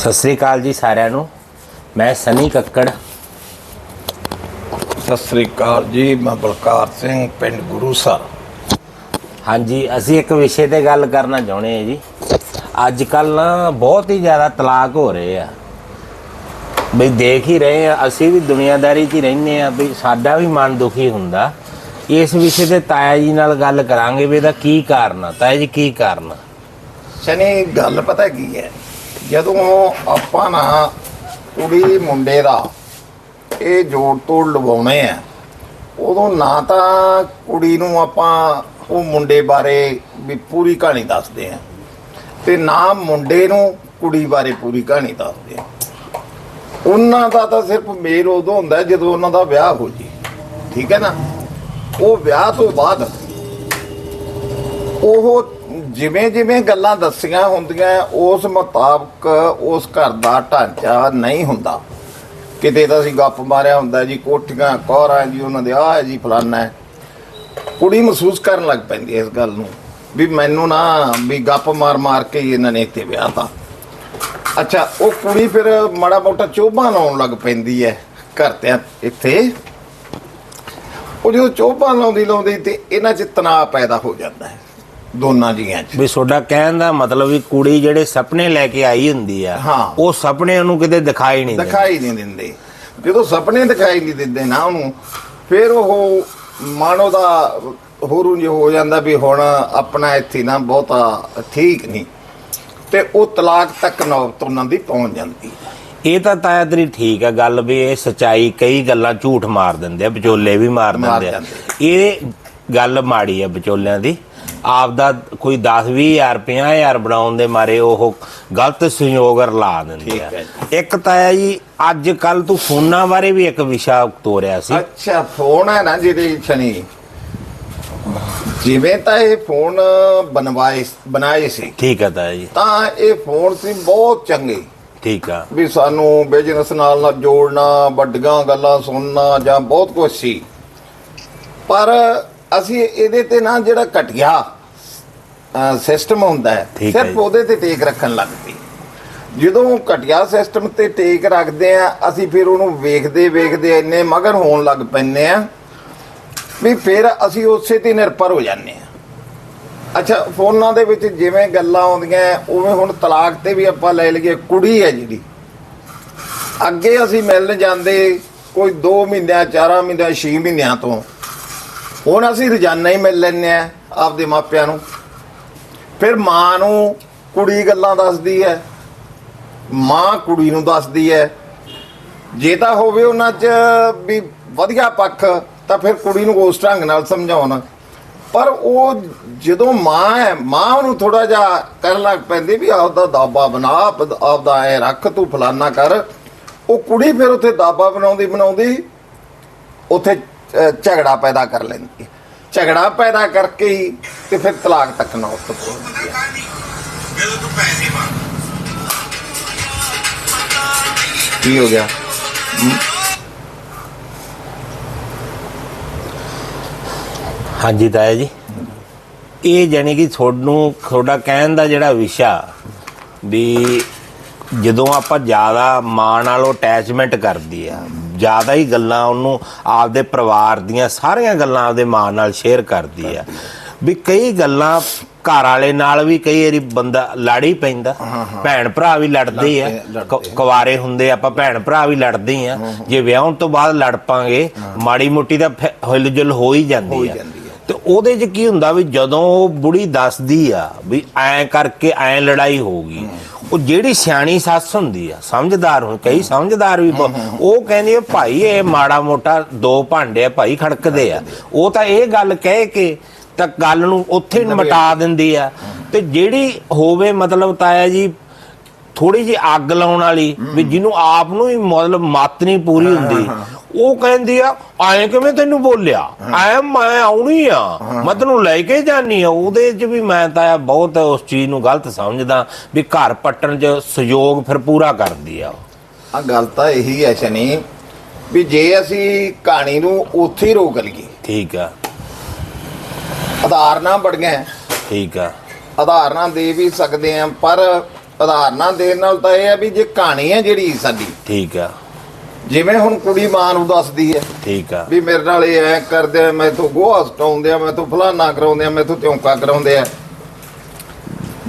ਸਤਿ ਸ੍ਰੀ ਅਕਾਲ ਜੀ ਸਾਰਿਆਂ ਨੂੰ। ਮੈਂ ਸਨੀ ਕੱਕੜ। ਸਤਿ ਸ੍ਰੀ ਅਕਾਲ ਜੀ ਮੈਂ ਬਲਕਾਰ ਸਿੰਘ ਪਿੰਡ ਗੁਰੂਸਰ ਹਾਂਜੀ ਅਸੀਂ ਇੱਕ ਵਿਸ਼ੇ ਤੇ ਗੱਲ ਕਰਨਾ ਚਾਹੁੰਦੇ ਹਾਂ ਜੀ। ਅੱਜ ਕੱਲ ਨਾ ਬਹੁਤ ਹੀ ਜ਼ਿਆਦਾ ਤਲਾਕ ਹੋ ਰਹੇ ਆ। ਬਈ ਦੇਖ ਹੀ ਰਹੇ ਆ ਅਸੀਂ ਵੀ ਦੁਨੀਆਦਾਰੀ 'ਚ ਹੀ ਰਹਿੰਦੇ ਆ ਵੀ ਸਾਡਾ ਵੀ ਮਨ ਦੁਖੀ ਹੁੰਦਾ। ਇਸ ਵਿਸ਼ੇ ਤੇ ਤਾਇਆ ਜੀ ਨਾਲ ਗੱਲ ਕਰਾਂਗੇ ਵੀ ਇਹਦਾ ਕੀ ਕਾਰਨ ਆ ਤਾਇਆ ਜੀ ਕੀ ਕਾਰਨ ਆ? ਸ਼ਨੀ ਗੱਲ ਪਤਾ ਕੀ ਹੈ? ਜਦੋਂ ਆਪਾਂ ਨਾ ਕੁੜੀ ਮੁੰਡੇ ਦਾ ਇਹ ਜੋੜ ਤੋੜ ਲਵਾਉਣੇ ਆ, ਉਦੋਂ ਨਾ ਤਾਂ ਕੁੜੀ ਨੂੰ ਆਪਾਂ ਉਹ ਮੁੰਡੇ ਬਾਰੇ ਵੀ ਪੂਰੀ ਕਹਾਣੀ ਦੱਸਦੇ ਆ ਤੇ ਨਾ ਮੁੰਡੇ ਨੂੰ ਕੁੜੀ ਬਾਰੇ ਪੂਰੀ ਕਹਾਣੀ ਦੱਸਦੇ ਆ। ਉਹਨਾਂ ਦਾ ਤਾਂ ਸਿਰਫ ਮੇਲ ਉਦੋਂ ਹੁੰਦਾ ਜਦੋਂ ਉਹਨਾਂ ਦਾ ਵਿਆਹ ਹੋ ਜੇ, ਠੀਕ ਹੈ ਨਾ? ਉਹ ਵਿਆਹ ਤੋਂ ਬਾਅਦ ਉਹ ਜਿਵੇਂ ਜਿਵੇਂ ਗੱਲਾਂ ਦੱਸੀਆਂ ਹੁੰਦੀਆਂ, ਉਸ ਮੁਤਾਬਕ ਉਸ ਘਰ ਦਾ ਢਾਂਚਾ ਨਹੀਂ ਹੁੰਦਾ। ਕਿਤੇ ਤਾਂ ਅਸੀਂ ਗੱਪ ਮਾਰਿਆ ਹੁੰਦਾ ਜੀ, ਕੋਠੀਆਂ ਕੋਹਰਾਂ ਜੀ, ਉਹਨਾਂ ਦੇ ਆਹ ਹੈ ਜੀ, ਫਲਾਨਾ ਕੁੜੀ ਮਹਿਸੂਸ ਕਰਨ ਲੱਗ ਪੈਂਦੀ ਹੈ ਇਸ ਗੱਲ ਨੂੰ, ਵੀ ਮੈਨੂੰ ਨਾ ਵੀ ਗੱਪ ਮਾਰ ਮਾਰ ਕੇ ਇਹਨਾਂ ਨੇ ਇੱਥੇ ਵਿਆਹ ਤਾਂ ਅੱਛਾ, ਉਹ ਕੁੜੀ ਫਿਰ ਮਾੜਾ ਮੋਟਾ ਚੋਭਾ ਲਾਉਣ ਲੱਗ ਪੈਂਦੀ ਹੈ ਘਰ ਤੇ ਇੱਥੇ। ਉਹ ਜਦੋਂ ਚੋਭਾ ਲਾਉਂਦੀ ਲਾਉਂਦੀ ਤੇ ਇਹਨਾਂ 'ਚ ਤਣਾਅ ਪੈਦਾ ਹੋ ਜਾਂਦਾ ਹੈ। ਦੋਨਾਂ ਜੀਆਂ 'ਚ। ਵੀ ਤੁਹਾਡਾ ਕਹਿਣ ਦਾ ਮਤਲਬ ਵੀ ਕੁੜੀ ਜਿਹੜੇ ਸੁਪਨੇ ਲੈ ਕੇ ਆਈ ਹੁੰਦੀ ਆ ਹਾਂ। ਉਹ ਸੁਪਨੇ ਉਹਨੂੰ ਕਿਤੇ ਦਿਖਾਈ ਨਹੀਂ ਦਿੰਦੇ। ਦਿਖਾਈ ਨਹੀਂ ਦਿੰਦੇ। ਜਦੋਂ ਸੁਪਨੇ ਦਿਖਾਈ ਨਹੀਂ ਦਿੰਦੇ ਨਾ ਉਹਨੂੰ ਫਿਰ ਉਹ ਮਨ ਉਹਦਾ ਹੋਰੂ ਜਿਹਾ ਹੋ ਜਾਂਦਾ ਵੀ ਹੁਣ ਆਪਣਾ ਇੱਥੇ ਨਾ ਬਹੁਤਾ ਠੀਕ ਨਹੀਂ। ਤੇ ਉਹ ਤਲਾਕ ਤੱਕ ਨੌਬਤ ਉਹਨਾਂ ਦੀ ਪਹੁੰਚ ਜਾਂਦੀ। ਹੈ ਇਹ ਤਾਂ ਤਾਇਆ ਤੇਰੀ ਠੀਕ ਆ ਗੱਲ ਵੀ ਇਹ ਸਚਾਈ ਕਈ ਗੱਲਾਂ ਝੂਠ ਮਾਰ ਦਿੰਦੇ ਆ ਵਿਚੋਲੇ ਵੀ ਮਾਰ ਮਾਰ ਦਿੰਦੇ ਆ। ਇਹ ਗੱਲ ਮਾੜੀ ਆ ਵਿਚੋਲਿਆਂ ਦੀ। ਆਪਦਾ ਕੋਈ 10 20000 50000 ਬਣਾਉਣ ਦੇ ਮਾਰੇ ਉਹ ਗਲਤ ਸੰਯੋਗ ਰਲਾ ਦਿੰਦੇ ਆ। ਹੈ ਇੱਕ ਤਾਇਆ ਜੀ ਅੱਜ ਕੱਲ ਤੂੰ ਫੋਨਾਂ ਬਾਰੇ ਵੀ ਇੱਕ ਵਿਸ਼ਾ ਤੋਰਿਆ ਸੀ। ਅੱਛਾ ਫੋਨ ਹੈ ਨਾ ਜਿਹੜੇ ਸ਼ਨੀ ਜਿਵੇਂ ਤਾਂ ਇਹ ਫੋਨ ਬਣਵਾਏ ਬਣਾਏ ਸੀ। ਠੀਕ ਹੈ ਤਾਇਆ ਜੀ। ਤਾਂ ਇਹ ਫੋਨ ਸੀ ਬਹੁਤ ਚੰਗੇ। ਠੀਕ ਆ। ਵੀ ਸਾਨੂੰ ਬਿਜ਼ਨਸ ਨਾਲ ਨਾਲ ਜੋੜਨਾ ਵੱਡੀਆਂ ਗੱਲਾਂ ਸੁਣਨਾ ਜਾਂ ਬਹੁਤ ਕੁਝ ਸੀ। ਪਰ ਅਸੀਂ ਇਹਦੇ ਤੇ ਨਾ ਜਿਹੜਾ ਘਟਿਆ ਸਿਸਟਮ ਹੁੰਦਾ ਹੈ ਠੀਕ ਹੈ ਸਿਰਫ ਜੀ। ਉਹਦੇ ਤੇ ਟੇਕ ਰੱਖਣ ਲੱਗ ਪਈ ਜਦੋਂ ਘਟਿਆ ਸਿਸਟਮ ਤੇ ਟੇਕ ਰੱਖਦੇ ਆ ਅਸੀਂ ਫਿਰ ਉਹਨੂੰ ਵੇਖਦੇ ਵੇਖਦੇ ਇੰਨੇ ਮਗਰ ਹੋਣ ਲੱਗ ਪੈਂਦੇ ਆ ਵੀ ਫਿਰ ਅਸੀਂ ਉਸੇ ਤੇ ਨਿਰਭਰ ਹੋ ਜਾਂਦੇ ਆ। ਅੱਛਾ ਫੋਨਾਂ ਦੇ ਵਿੱਚ ਜਿਵੇਂ ਗੱਲਾਂ ਆਉਂਦੀਆਂ ਉਵੇਂ ਹੁਣ ਤਲਾਕ ਤੇ ਵੀ ਆਪਾਂ ਲੈ ਲਈਏ ਕੁੜੀ ਹੈ ਜਿਹੜੀ। ਅੱਗੇ ਅਸੀਂ ਮਿਲਣ ਜਾਂਦੇ ਕੋਈ 2 ਮਹੀਨਿਆਂ 4 ਮਹੀਨਿਆਂ 6 ਮਹੀਨਿਆਂ ਤੋਂ। ਹੁਣ ਅਸੀਂ ਰੋਜ਼ਾਨਾ ਹੀ ਮਿਲ ਲੈਂਦੇ ਆ ਆਪਦੇ ਮਾਪਿਆਂ ਨੂੰ। ਫਿਰ ਮਾਂ ਨੂੰ ਕੁੜੀ ਗੱਲਾਂ ਦੱਸਦੀ ਹੈ। ਮਾਂ ਕੁੜੀ ਨੂੰ ਦੱਸਦੀ ਹੈ। ਜੇ ਤਾਂ ਹੋਵੇ ਉਹਨਾਂ 'ਚ ਵੀ ਵਧੀਆ ਪੱਖ, ਤਾਂ ਫਿਰ ਕੁੜੀ ਨੂੰ ਉਸ ਢੰਗ ਨਾਲ ਸਮਝਾਉਣ। ਪਰ ਉਹ ਜਦੋਂ ਮਾਂ ਹੈ, ਮਾਂ ਉਹਨੂੰ ਥੋੜਾ ਜਿਹਾ ਕਰਨ ਲੱਗ ਪੈਂਦੀ ਵੀ ਆਪਦਾ ਦਾਬਾ ਬਣਾ ਆਪਦਾ ਐ ਰੱਖ, ਤੂੰ ਫਲਾਨਾ ਕਰ। ਉਹ ਕੁੜੀ ਫਿਰ ਉੱਥੇ ਦਾਬਾ ਬਣਾਉਂਦੀ ਬਣਾਉਂਦੀ, ਉੱਥੇ ਝਗੜਾ ਪੈਦਾ ਕਰ ਲੈਂਦੀ ਹੈ। ਝਗੜਾ ਪੈਦਾ ਕਰਕੇ ਹੀ ਤੇ ਫਿਰ ਤਲਾਕ ਤੱਕ ਨਾ ਉੱਤ ਪਹੁੰਚਦੀ ਹੈ। ਕੀ ਹੋ ਗਿਆ? ਹਾਂਜੀ ਤਾਇਆ ਜੀ। ਇਹ ਜਾਨੀ ਕਿ ਤੁਹਾਨੂੰ, ਤੁਹਾਡਾ ਕਹਿਣ ਦਾ ਜਿਹੜਾ ਵਿਸ਼ਾ ਵੀ ਜਦੋਂ ਆਪਾਂ ਜ਼ਿਆਦਾ ਮਾਂ ਨਾਲੋਂ ਅਟੈਚਮੈਂਟ ਕਰਦੀ ਆ ਜ਼ਿਆਦਾ ਹੀ ਗੱਲਾਂ ਉਹਨੂੰ ਆਪਦੇ ਪਰਿਵਾਰ ਦੀਆਂ ਸਾਰੀਆਂ ਗੱਲਾਂ ਆਪਦੇ ਮਾਂ ਨਾਲ ਸ਼ੇਅਰ ਕਰਦੀ ਆ। ਵੀ ਕਈ ਗੱਲਾਂ ਘਰ ਵਾਲੇ ਨਾਲ ਵੀ ਕਈ ਵਾਰੀ ਬੰਦਾ ਲੜ ਹੀ ਪੈਂਦਾ। ਭੈਣ ਭਰਾ ਵੀ ਲੜਦੇ ਆ। ਕੁਵਾਰੇ ਹੁੰਦੇ ਆਪਾਂ ਭੈਣ ਭਰਾ ਵੀ ਲੜਦੇ ਆ। ਜੇ ਵਿਆਹਣ ਤੋਂ ਬਾਅਦ ਲੜ ਪਾਂਗੇ ਮਾੜੀ ਮੋਟੀ ਤਾਂ ਹਿਲਜੁਲ ਹੋ ਹੀ ਜਾਂਦੀ ਆ। ਤੇ ਉਹਦੇ 'ਚ ਕੀ ਹੁੰਦਾ ਵੀ ਜਦੋਂ ਉਹ ਬੁੜੀ ਦੱਸਦੀ ਆ ਵੀ ਐਂ ਕਰਕੇ ਐਂ ਲੜਾਈ ਹੋਊਗੀ ਉਹ ਜਿਹੜੀ ਸਿਆਣੀ ਸੱਸ ਹੁੰਦੀ ਆ ਸਮਝਦਾਰ ਹੋ ਕਈ ਸਮਝਦਾਰ ਵੀ ਬਹੁਤ- ਉਹ ਕਹਿੰਦੀ ਆ ਭਾਈ ਇਹ ਮਾੜਾ ਮੋਟਾ ਦੋ ਭਾਂਡੇ ਆ ਭਾਈ ਖੜਕਦੇ ਆ। ਉਹ ਤਾਂ ਇਹ ਗੱਲ ਕਹਿ ਕੇ ਤਾਂ ਗੱਲ ਨੂੰ ਉੱਥੇ ਮਟਾ ਦਿੰਦੀ ਆ। ਤੇ ਜਿਹੜੀ ਹੋਵੇ ਮਤਲਬ ਤਾਇਆ ਜੀ ਥੋੜੀ ਜਿਹੀ ਅੱਗ ਲਾਉਣ ਵਾਲੀ ਵੀ ਜਿਹਨੂੰ ਆਪ ਨੂੰ ਹੀ ਮਤਲਬ ਮੱਤ ਨਹੀਂ ਪੂਰੀ ਹੁੰਦੀ ਉਹ ਕਹਿੰਦੀ ਆ ਐਂ ਕਿਵੇਂ ਤੈਨੂੰ ਬੋਲਿਆ? ਐ ਮੈਂ ਆਉਣੀ ਆ। ਮੈਂ ਤੈਨੂੰ ਲੈ ਕੇ ਜਾਨੀ ਆ। ਉਹਦੇ 'ਚ ਵੀ ਮੈਂ ਤਾਂ ਬਹੁਤ ਉਸ ਚੀਜ਼ ਨੂੰ ਗਲਤ ਸਮਝਦਾ ਵੀ ਘਰ ਪੱਟਣ 'ਚ ਸਹਿਯੋਗ ਫਿਰ ਪੂਰਾ ਕਰਦੀ ਆ। ਆ ਗੱਲ ਤਾਂ ਇਹੀ ਹੈ ਸ਼ਨੀ ਵੀ ਜੇ ਅਸੀਂ ਕਹਾਣੀ ਨੂੰ ਉੱਥੇ ਹੀ ਰੋਕ ਲਈਏ। ਠੀਕ ਆ। ਉਦਾਹਰਨਾਂ ਬੜੀਆਂ ਠੀਕ ਆ। ਉਦਾਹਰਨਾਂ ਦੇ ਵੀ ਸਕਦੇ ਆ ਪਰ ਉਦਾਹਰਨਾਂ ਦੇਣ ਨਾਲ ਤਾਂ ਇਹ ਹੈ ਵੀ ਜੇ ਕਹਾਣੀ ਹੈ ਜਿਹੜੀ ਸਾਡੀ ਠੀਕ ਆ। ਜਿਵੇਂ ਹੁਣ ਕੁੜੀ ਮਾਂ ਨੂੰ ਦੱਸਦੀ ਹੈ ਠੀਕ ਆ। ਵੀ ਮੇਰੇ ਨਾਲ ਇਹ ਐ ਕਰਦੇ ਆ ਮੈਂ ਤੋਂ ਗੋਹਾ ਸਟਾਉਂਦੇ ਆ ਮੈਂ ਤੋਂ ਫਲਾਨਾ ਕਰਾਉਂਦੇ ਆ ਮੈਂ ਤੋਂ ਤਿਉਂਕਾ ਕਰਾਉਂਦੇ ਆ।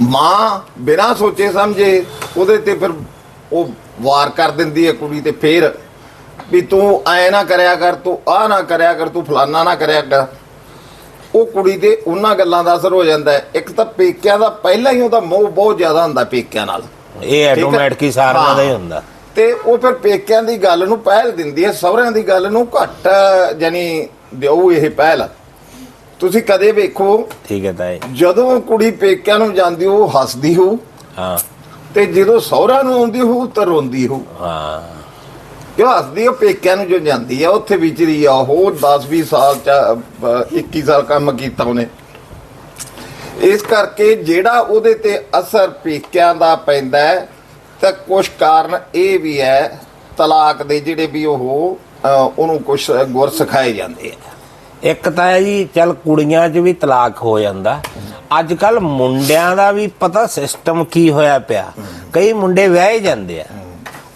ਮਾਂ ਬਿਨਾਂ ਸੋਚੇ ਸਮਝੇ ਉਹਦੇ ਤੇ ਫਿਰ ਉਹ ਵਾਰ ਕਰ ਦਿੰਦੀ ਹੈ ਕੁੜੀ ਤੇ ਫੇਰ ਵੀ ਤੂੰ ਐ ਨਾ ਕਰਿਆ ਕਰ ਤੂੰ ਆ ਨਾ ਕਰਿਆ ਕਰ ਤੂੰ ਫਲਾਨਾ ਨਾ ਕਰਿਆ ਕਰ। ਉਹ ਕੁੜੀ ਦੇ ਉਹਨਾਂ ਗੱਲਾਂ ਦਾ ਅਸਰ ਹੋ ਜਾਂਦਾ ਇੱਕ ਤਾਂ ਪੇਕਿਆਂ ਦਾ ਪਹਿਲਾਂ ਹੀ ਉਹਦਾ ਮੋਹ ਬਹੁਤ ਜ਼ਿਆਦਾ ਹੁੰਦਾ ਪੇਕਿਆਂ ਨਾਲ। ਇਹ ਆਟੋਮੈਟਿਕ ਹੀ? ਸਾਰਿਆਂ ਦਾ ਹੀ। ਹੁੰਦਾ। ਤੇ ਉਹ ਫਿਰ ਪੇਕਿਆਂ ਦੀ ਗੱਲ ਨੂੰ ਪਹਿਲ ਦਿੰਦੀ ਹੈ ਸਹੁਰਿਆਂ ਦੀ ਗੱਲ ਨੂੰ ਘੱਟ ਜਾਨੀ ਦਿਓ ਇਹ ਪਹਿਲ। ਤੁਸੀਂ ਕਦੇ ਵੇਖੋ ਠੀਕ ਹੈ ਤਾਏ। ਜਦੋਂ ਕੁੜੀ ਪੇਕਿਆਂ ਨੂੰ ਜਾਂਦੀ ਉਹ ਹੱਸਦੀ ਹੋ ਹਾਂ। ਤੇ ਜਦੋਂ ਸਹੁਰਾ ਨੂੰ ਆਉਂਦੀ ਹੋ ਤਾਂ ਰੋਂਦੀ ਹੋ ਹਾਂ। ਕਿਉਂ ਹੱਸਦੀ ਉਹ? ਪੇਕਿਆਂ ਨੂੰ ਜੋ ਜਾਂਦੀ ਆ ਉੱਥੇ ਵਿਚਰੀ ਆ ਉਹ 10 20 ਸਾਲ ਚ ਅ, 21 ਸਾਲ ਕੰਮ ਕੀਤਾ ਉਹਨੇ। ਇਸ ਕਰਕੇ ਜਿਹੜਾ ਉਹਦੇ ਤੇ ਅਸਰ ਪੇਕਿਆਂ ਦਾ ਪੈਂਦਾ ਹੈ ਤਾਂ ਕੁਝ ਕਾਰਨ ਇਹ ਵੀ ਹੈ, ਤਲਾਕ ਦੇ ਜਿਹੜੇ ਵੀ ਉਹ ਉਹਨੂੰ ਕੁਝ ਗੁਰ ਸਿਖਾਏ ਜਾਂਦੇ ਆ। ਇੱਕ ਤਾਂ ਹੈ ਜੀ, ਚੱਲ ਕੁੜੀਆਂ 'ਚ ਵੀ ਤਲਾਕ ਹੋ ਜਾਂਦਾ। ਅੱਜ ਕੱਲ ਮੁੰਡਿਆਂ ਦਾ ਵੀ ਪਤਾ ਸਿਸਟਮ ਕੀ ਹੋਇਆ ਪਿਆ। ਕਈ ਮੁੰਡੇ ਵਿਆਹੇ ਜਾਂਦੇ ਆ।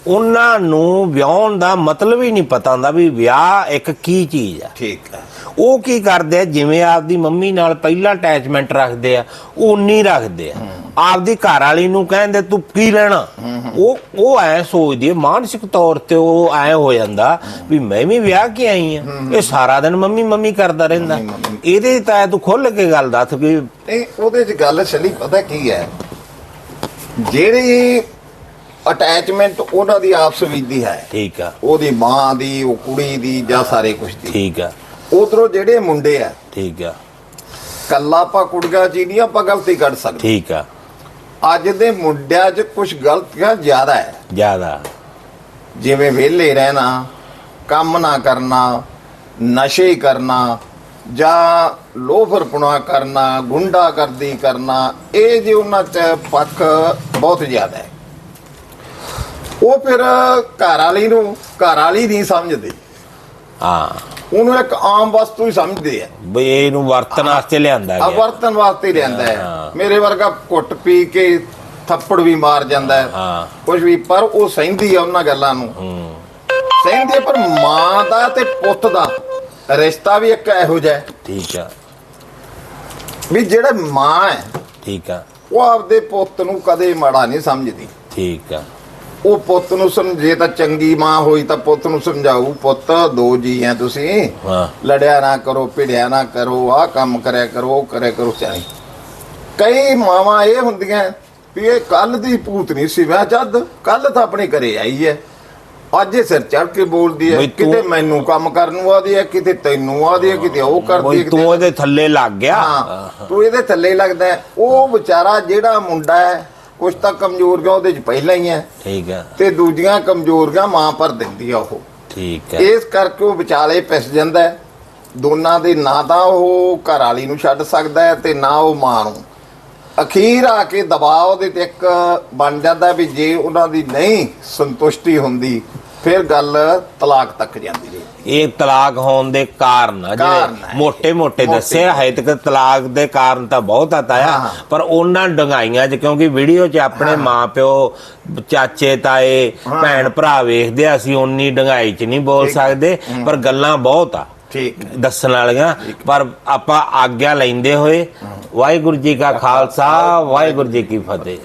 ਉਹਨਾਂ ਨੂੰ ਵਿਆਹਣ ਦਾ ਮਤਲਬ ਹੀ ਨਹੀਂ ਪਤਾ ਹੁੰਦਾ ਵੀ ਵਿਆਹ ਇੱਕ ਕੀ ਚੀਜ਼ ਆ। ਠੀਕ ਹੈ ਉਹ ਕੀ ਕਰਦੇ ਆ? ਜਿਵੇਂ ਆਪਦੀ ਮੰਮੀ ਨਾਲ ਪਹਿਲਾਂ ਅਟੈਚਮੈਂਟ ਰੱਖਦੇ ਆ ਉਨੀ ਰੱਖਦੇ ਆ। ਆਪਦੀ ਘਰ ਵਾਲੀ ਨੂੰ ਕਹਿੰਦੇ ਤੂੰ ਕੀ ਲੈਣਾ? ਉਹ ਉਹ ਐ ਸੋਚਦੀ ਹੈ ਮਾਨਸਿਕ ਤੌਰ ਤੇ ਉਹ ਐ ਹੋ ਜਾਂਦਾ ਵੀ ਮੈਂ ਵੀ ਵਿਆਹ ਕੇ ਆਈ ਆ। ਇਹ ਸਾਰਾ ਦਿਨ ਮੰਮੀ ਮੰਮੀ ਕਰਦਾ ਰਹਿੰਦਾ। ਇਹਦੇ ਤਾਂ ਤੂੰ ਖੁੱਲ ਕੇ ਗੱਲ ਦੱਸ ਵੀ ਉਹਦੇ 'ਚ ਗੱਲ ਛਲੀ ਪਤਾ ਕੀ ਹੈ? ਜਿਹੜੀ ਅਟੈਚਮੈਂਟ ਉਹਨਾਂ ਦੀ ਆਪਸ ਵਿੱਚ ਦੀ ਹੈ। ਠੀਕ ਆ। ਉਹਦੀ ਮਾਂ ਦੀ ਉਹ ਕੁੜੀ ਦੀ ਜਾਂ ਸਾਰੇ ਕੁਝ ਦੀ। ਠੀਕ ਆ। ਉਧਰੋਂ ਜਿਹੜੇ ਮੁੰਡੇ ਆ ਠੀਕ ਆ। ਕੱਲਾ ਆਪਾਂ ਚ ਹੀ ਨਹੀਂ ਆਪਾਂ ਗਲਤੀ ਕੱਢ ਸਕਦੇ। ਠੀਕ ਆ। ਅੱਜ ਦੇ ਮੁੰਡਿਆਂ 'ਚ ਕੁਝ ਗਲਤੀਆਂ ਜ਼ਿਆਦਾ ਹੈ। ਜ਼ਿਆਦਾ। ਜਿਵੇਂ ਵਿਹਲੇ ਰਹਿਣਾ ਕੰਮ ਨਾ ਕਰਨਾ ਨਸ਼ੇ ਕਰਨਾ ਜਾਂ ਲੋਫਰਪੁਣਾ ਕਰਨਾ ਗੁੰਡਾਗਰਦੀ ਕਰਨਾ ਇਹ ਜੇ ਉਹਨਾਂ 'ਚ ਪੱਖ ਬਹੁਤ ਜ਼ਿਆਦਾ ਹੈ। ਉਹ ਫਿਰ ਘਰ ਵਾਲੀ ਨੂੰ ਘਰ ਵਾਲੀ ਨਹੀਂ ਸਮਝਦੇ। ਹਾਂ। ਉਹਨੂੰ ਇੱਕ ਆਮ ਵਸਤੂ ਹੀ ਸਮਝਦੇ ਆ। ਬਈ ਇਹਨੂੰ ਵਰਤਨ ਵਾਸਤੇ ਲਿਆਂਦਾ ਆ ਗਿਆ। ਵਰਤਨ ਵਾਸਤੇ ਲਿਆਂਦਾ ਹੈ। ਮੇਰੇ ਵਰਗਾ ਘੁੱਟ ਪੀ ਕੇ ਥੱਪੜ ਵੀ ਮਾਰ ਜਾਂਦਾ ਹੈ। ਹਾਂ। ਕੁਝ ਵੀ ਪਰ ਉਹ ਸਹਿੰਦੀ ਆ ਉਹਨਾਂ ਗੱਲਾਂ ਨੂੰ। ਹੂੰ। ਸਹਿੰਦੀ ਆ, ਪਰ ਮਾਂ ਦਾ ਤੇ ਪੁੱਤ ਦਾ ਰਿਸ਼ਤਾ ਵੀ ਇੱਕ ਇਹੋ ਜਿਹਾ ਹੈ। ਠੀਕ ਆ। ਵੀ ਜਿਹੜਾ ਮਾਂ ਹੈ ਠੀਕ ਆ। ਉਹ ਆਪਦੇ ਪੁੱਤ ਨੂੰ ਕਦੇ ਮਾੜਾ ਨਹੀਂ ਸਮਝਦੀ। ਠੀਕ ਆ। ਉਹ ਪੁੱਤ ਨੂੰ ਸਮਝੇ ਤਾਂ ਚੰਗੀ ਮਾਂ ਹੋਈ ਤਾਂ ਪੁੱਤ ਨੂੰ ਸਮਝਾਊ ਪੁੱਤ ਦੋ ਜੀ ਆ ਤੁਸੀਂ। ਹਾਂ। ਲੜਿਆ ਨਾ ਕਰੋ ਭਿੜਿਆ ਨਾ ਕਰੋ ਆਹ ਕੰਮ ਕਰਿਆ ਕਰੋ ਉਹ ਕਰਿਆ ਕਰੋ ਚਾਹੀ ਕਈ ਮਾਵਾਂ ਇਹ ਹੁੰਦੀਆਂ ਵੀ ਇਹ ਕੱਲ ਦੀ ਭੂਤ ਨਹੀਂ ਸੀ ਮੈਂ ਜਦ ਕੱਲ ਤਾਂ ਆਪਣੇ ਘਰੇ ਆਈ ਹੈ ਅੱਜ ਇਹ ਸਿਰ ਚੜ ਕੇ ਬੋਲਦੀ ਹੈ ਬਈ ਤੂੰ- ਕਿਤੇ ਮੈਨੂੰ ਕੰਮ ਕਰਨ ਨੂੰ ਆਦੀ ਹੈ ਕਿਤੇ ਤੈਨੂੰ ਆਦੀ ਹੈ ਕਿਤੇ ਉਹ ਕਰਦੀ ਬਈ ਹੈ ਤੂੰ ਉਹਦੇ ਥੱਲੇ ਲੱਗ ਗਿਆ। ਹਾਂ ਤੂੰ ਇਹਦੇ ਥੱਲੇ ਲੱਗਦਾ ਹੈ। ਉਹ ਵਿਚਾਰਾ ਜਿਹੜਾ ਮੁੰਡਾ ਹੈ ਕੁਛ ਤਾਂ ਕਮਜ਼ੋਰੀਆਂ ਉਹਦੇ ਚ ਪਹਿਲਾਂ ਹੀ ਹੈ ਠੀਕ ਆ ਤੇ ਦੂਜੀਆਂ ਕਮਜ਼ੋਰੀਆਂ ਮਾਂ ਪਰ ਦਿੰਦੀ ਆ ਉਹ। ਠੀਕ ਆ ਇਸ ਕਰਕੇ ਉਹ ਵਿਚਾਲੇ ਪਿਸ ਜਾਂਦਾ ਹੈ ਦੋਨਾਂ ਦੇ ਨਾ ਤਾਂ ਉਹ ਘਰ ਵਾਲੀ ਨੂੰ ਛੱਡ ਸਕਦਾ ਹੈ ਤੇ ਨਾ ਉਹ ਮਾਂ ਨੂੰ। ਅਖੀਰ ਆ ਕੇ ਦਬਾਅ ਉਹਦੇ ਤੇ ਇੱਕ ਬਣ ਜਾਂਦਾ ਵੀ ਜੇ ਉਹਨਾਂ ਦੀ ਨਹੀਂ ਸੰਤੁਸ਼ਟੀ ਹੁੰਦੀ ਫਿਰ ਗੱਲ ਤਲਾਕ ਤੱਕ ਜਾਂਦੀ ਰਹੀ। ਇਹ ਤਲਾਕ ਹੋਣ ਦੇ ਕਾਰਨ ਆ ਕਾਰਨ ਜਿਹੜੇ ਮੋٹے ਮੋٹے ਦੱਸੇ ਆ, ਹਜੇ ਤੱਕ ਤਲਾਕ ਦੇ ਕਾਰਨ ਤਾਂ ਬਹੁਤ ਆ ਪਰ ਉਹਨਾਂ ਡੰਗਾਈਆਂ 'ਚ ਕਿਉਂਕਿ ਵੀਡੀਓ 'ਚ ਆਪਣੇ ਮਾਪਿਓ ਚਾਚੇ ਤਾਏ ਭੈਣ ਭਰਾ ਵੇਖਦੇ ਆ, ਅਸੀਂ ਉਨੀ ਡੰਗਾਈ 'ਚ ਨਹੀਂ ਬੋਲ ਸਕਦੇ ਪਰ ਗੱਲਾਂ ਬਹੁਤ ਆ। ਠੀਕ। ਦੱਸਣ ਵਾਲੀਆਂ ਪਰ ਆਪਾਂ ਆਗਿਆ ਲੈਂਦੇ ਹੋਏ ਵਾਹਿਗੁਰੂ ਜੀ ਕਾ ਖਾਲਸਾ ਵਾਹਿਗੁਰੂ ਜੀ ਕੀ ਫਤਿਹ।